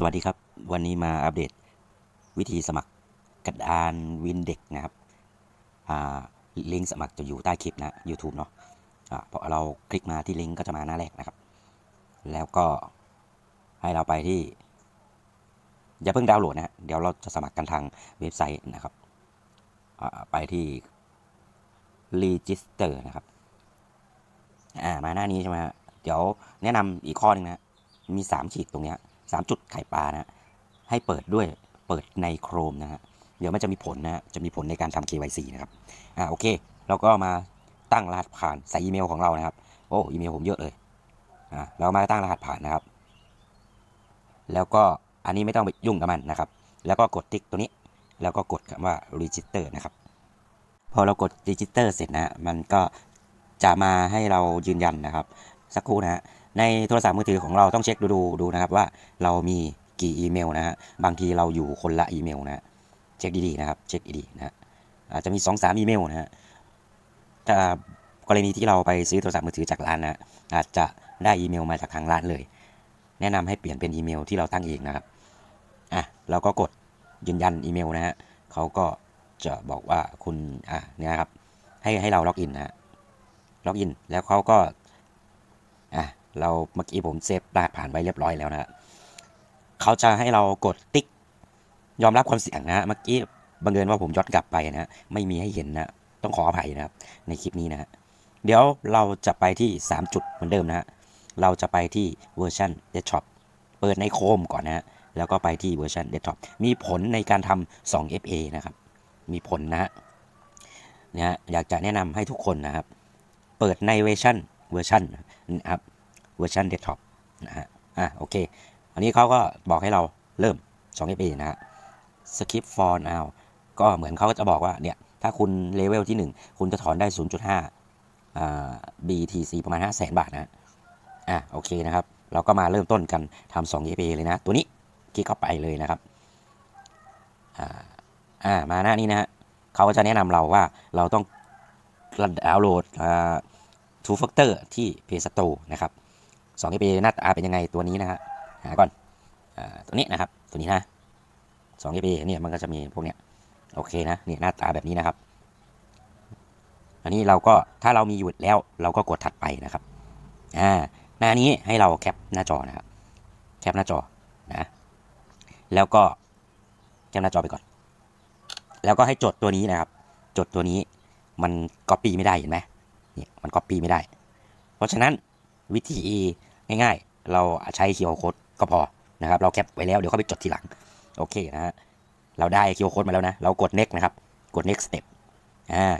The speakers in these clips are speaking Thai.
สวัสดีครับ วันนี้มาอัปเดตวิธีสมัครกระดานวินเด็กนะครับลิงก์สมัครจะอยู่ใต้คลิปนะ YouTube เนาะอ่าพอเราคลิกมาที่ลิงก์ก็จะมาหน้าแรกนะครับ แล้วก็ให้เราไปที่ อย่าเพิ่งดาวน์โหลดนะเดี๋ยวเราจะสมัครกันทางเว็บไซต์นะครับไปที่ register นะครับมาหน้านี้ใช่ไหมฮะเดี๋ยวแนะนำอีกข้อหนึงนะมี 3 ขีดตรงเนี้ย สามจุดไข่ปลานะให้เปิดด้วยเปิดในโครมนะฮะเดี๋ยวมันจะมีผลนะฮะจะมีผลในการทำ KYC นะครับอ่าโอเคเราก็มาตั้งรหัสผ่านใส่อีเมลของเรานะครับ โอ้อีเมลผมเยอะเลยอ่าเรามาตั้งรหัสผ่านนะครับ แล้วก็อันนี้ไม่ต้องไปยุ่งกับมันนะครับ แล้วก็กดติ๊กตัวนี้ แล้วก็กดคำว่า register นะครับ พอเรากด register เสร็จนะฮะมันก็จะมาให้เรายืนยันนะครับ สักครู่นะฮะ ในโทรศัพท์มือถือของเราต้องเช็คดูดูดูนะครับว่าเรามีกี่อีเมลนะฮะบางทีเราอยู่คนละอีเมลนะฮะเช็คดีๆนะครับเช็คดีๆนะฮะอาจจะมี2อสามอีเมลนะฮะถ้ากรณีที่เราไปซื้อโทรศัพท์มือถือจากร้านนะอาจจะได้อีเมลมาจากทางร้านเลย แนะนำให้เปลี่ยนเป็นอีเมลที่เราตั้งเองนะครับอะเราก็กดยืนยันอีเมลนะฮะเขาก็จะบอกว่าคุณอะเนี่ยครับให้ให้เราล็อกอินนะฮะล็อกอินแล้วเขาก็อะ เราเมื่อกี้ผมเซฟรหัสผ่านไว้เรียบร้อยแล้วนะเขาจะให้เรากดติ๊ก ยอมรับความเสี่ยงนะฮะเมื่อกี้บังเอิญว่าผมย้อนกลับไปนะฮะไม่มีให้เห็นนะต้องขออภัยนะครับ ในคลิปนี้นะฮะเดี๋ยวเราจะไปที่ 3 จุดเหมือนเดิมนะฮะเราจะไปที่เวอร์ชันเดสก์ท็อปเปิดในโคมก่อนนะฮะแล้วก็ไปที่เวอร์ชันเดสก์ท็อปมีผลในการทำ2 FA นะครับ มีผลนะฮะเนี่ยฮะอยากจะแนะนำให้ทุกคนนะครับ เปิดในเวอร์ชันเวอร์ชันนะครับ เวอร์ชันเดสก์ท็อปนะฮะอะโอเค อันนี้เขาก็บอกให้เราเริ่ม2 FA นะฮะ skip for now ก็เหมือนเขาก็จะบอกว่าเนี่ยถ้าคุณเลเวลที่ 1 คุณจะถอนได้ 0.5อ่า BTC ประมาณ 5 0 0 0 0 0 บาทนะอะโอเคนะครับ เราก็มาเริ่มต้นกันทำ2 FA เลยนะ ตัวนี้คลิกเข้าไปเลยนะครับอ่าอ่ามาหน้านี้นะฮะเขาก็จะแนะนำเราว่าเราต้องดาวน์โหลดอ่า Two Factor ที่ Play Store นะครับ สอง FA หน้าตาเป็นยังไงตัวนี้นะฮะหาก่อนอตัวนี้นะครับ ตัวนี้นะสอง FA เนี่ยมันก็จะมีพวกเนี้ยโอเคนะเนี่ยหน้าตาแบบนี้นะครับ อันนี้เราก็ถ้าเรามีอยู่แล้วเราก็กดถัดไปนะครับอ่าหน้านี้ให้เราแคปหน้าจอนะครับแคปหน้าจอนะแล้วก็แคปหน้าจอไปก่อน แล้วก็ให้จดตัวนี้นะครับ จดตัวนี้มันก๊อปปี้ไม่ได้เห็นไหมเนี่ยมันก๊อปปี้ไม่ได้ เพราะฉะนั้นวิธี ง่ายๆ เราใช้ QR code ก็พอนะครับเราแคปไว้แล้วเดี๋ยวเขาไปจดทีหลัง โอเคนะฮะเราได้ QR code มาแล้วนะ เรากด next นะครับ กด next step อ่า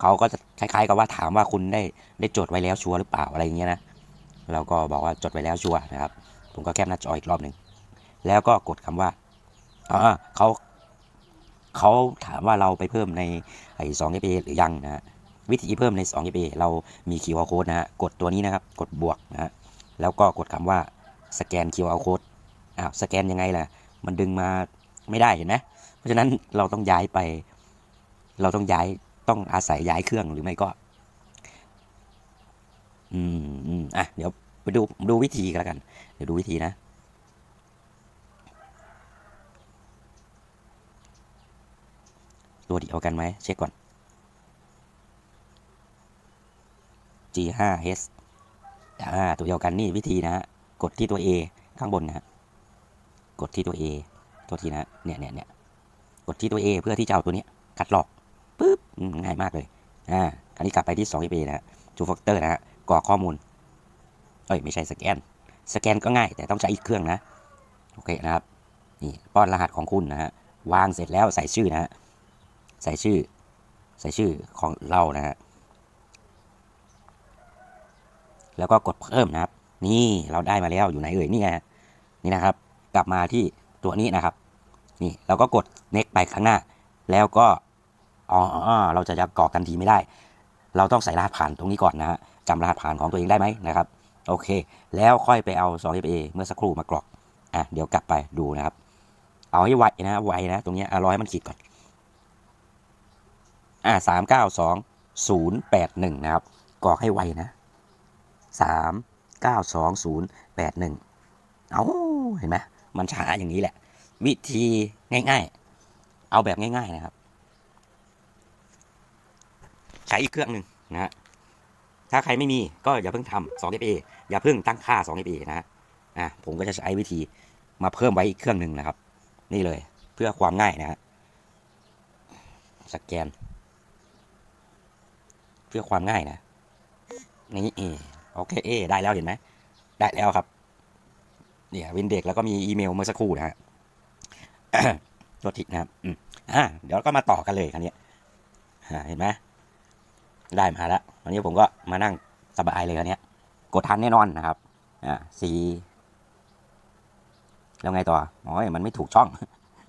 เขาก็จะคล้ายๆกับว่าถามว่าคุณได้ได้จดไว้แล้วชัวร์หรือเปล่าอะไรอย่างเงี้ยนะเราก็บอกว่าจดไว้แล้วชัวร์นะครับ ผมก็แคปหน้าจออีกรอบหนึ่งแล้วก็กดคำว่าอ่าเขาเขาถามว่าเราไปเพิ่มในไอ้สอง FA หรือยังนะฮะ วิธีเพิ่มใน2 FA เรามี QR code นะฮะกดตัวนี้นะครับ กดบวกนะฮะแล้วก็กดคำว่าสแกน QR code อ้าวสแกนยังไงล่ะ มันดึงมาไม่ได้เห็นไหมเพราะฉะนั้นเราต้องย้ายไป เราต้องย้ายต้องอาศัยย้ายเครื่องหรือไม่ก็ อืมอืมอะเดี๋ยวไปดูดูวิธีกันแล้วกัน เดี๋ยวดูวิธีนะตัวเดียวกันไหมเช็คก่อน G5H อ่าตัวเดียวกันนี่วิธีนะฮะกดที่ตัว A ข้างบนนะฮะกดที่ตัว A ตัวทีนะเนี่ยเนี่ยเนี่ยกดที่ตัว A เพื่อที่จะเอาตัวนี้คัดลอกปุ๊บง่ายมากเลยอ่าคราวนี้กลับไปที่ 2A นะฮะ Two Factor นะฮะกรอกข้อมูลเอ้ยไม่ใช่สแกน สแกนก็ง่าย แต่ต้องใช้อีกเครื่องนะโอเคนะครับนี่ป้อนรหัสของคุณนะฮะวางเสร็จแล้วใส่ชื่อนะฮะใส่ชื่อ ใส่ชื่อของเรานะฮะ แล้วก็กดเพิ่มนะครับ นี่เราได้มาแล้วอยู่ไหนเอ่ยนี่ไงนี่นะครับ กลับมาที่ตัวนี้นะครับ นี่เราก็กด next ไปข้างหน้า แล้วก็อ๋อเราจะจะกรอกทันทีไม่ได้ เราต้องใส่รหัสผ่านตรงนี้ก่อนนะฮะจำรหัสผ่านของตัวเองได้ไหมนะครับ โอเค แล้วค่อยไปเอา 2FA เมื่อสักครู่มากรอกอะเดี๋ยวกลับไปดูนะครับ เอาให้ไวนะไวนะ ตรงนี้อะรอให้มันขีดก่อนอ่าสามเก้าสองศูนย์แปดหนึ่งนะครับกรอกให้ไวนะ สาม92081 เอาเห็นไหมมันช้าอย่างนี้แหละ วิธีง่าย ๆ เอาแบบง่าย ๆ นะครับ ใช้อีกเครื่องหนึ่งนะฮะถ้าใครไม่มีก็อย่าเพิ่งทำ 2FA อย่าเพิ่งตั้งค่า 2FA นะฮะอะผมก็จะใช้วิธีมาเพิ่มไว้อีกเครื่องหนึ่งนะครับ นี่เลยเพื่อความง่ายนะฮะสแกน เพื่อความง่ายนะ นี่ โอเคเอได้แล้วเห็นไหม ได้แล้วครับ เนี่ยวินเด็กแล้วก็มีอีเมลเมื่อสักครู่นะฮะตัวทินะครับอ่าเดี๋ยวก็มาต่อกันเลยคันนี้เห็นไหมได้มาแล้ววันนี้ผมก็มานั่งสบายเลยคันนี้กดทันแน่นอนนะครับ อ่าสีแล้วไงต่ออ๋อมันไม่ถูกช่อง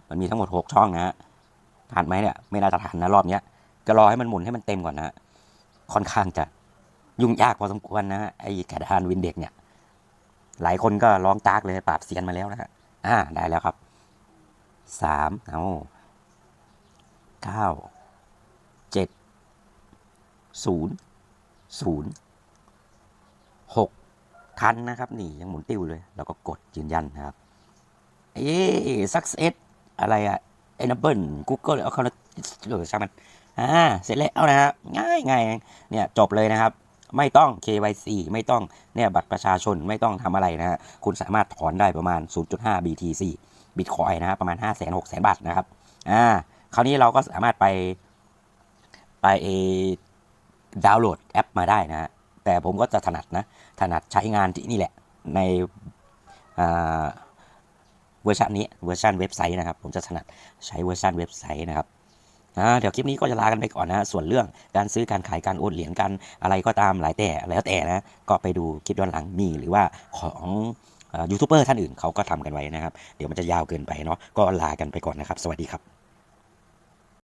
มันมีทั้งหมดหกช่องนะฮะทันไหมเนี่ย ไม่น่าจะทันนะรอบเนี้ย ก็รอให้มันหมุนให้มันเต็มก่อนนะ ค่อนข้างจะ ยุ่งยากพอสมควรนะฮะไอ้กระดานวินเด็กเนี่ย หลายคนก็ร้องจากเลยปราบเซียนมาแล้วนะฮะอ่าได้แล้วครับสามเอาเก้าเจ็ดศูนย์ศูนย์หกทันนะครับ นี่ยังหมุนติ้วเลย แล้วก็กดยืนยันนะครับ เอ๊สักเซสอะไรอะเอเนเบิลกูเกิลเอาเขาเออช่างมันอ่าเสร็จแล้วนะฮะง่ายง่ายเนี่ยจบเลยนะครับ ไม่ต้อง KYC ไม่ต้องเนี่ยบัตรประชาชนไม่ต้องทำอะไรนะฮะคุณสามารถถอนได้ประมาณ 0.5 BTC บิตคอยนะฮะประมาณ5 6 0 0 0 0 บาทนะครับอ่าคราวนี้เราก็สามารถไปไปดาวน์โหลดแอปมาได้นะฮะแต่ผมก็จะถนัดนะ ถนัดใช้งานที่นี่แหละในเวอร์ชันนี้เวอร์ชันเว็บไซต์นะครับ ผมจะถนัดใช้เวอร์ชันเว็บไซต์นะครับ เดี๋ยวคลิปนี้ก็จะลากันไปก่อนนะส่วนเรื่องการซื้อการขายการโอนเหรียญกันอะไรก็ตามหลายแต่แล้วแต่นะก็ไปดูคลิปย้อนหลังมีหรือว่าของยูทูบเบอร์ท่านอื่นเขาก็ทำกันไว้นะครับ เดี๋ยวมันจะยาวเกินไปเนาะก็ลากันไปก่อนนะครับ สวัสดีครับ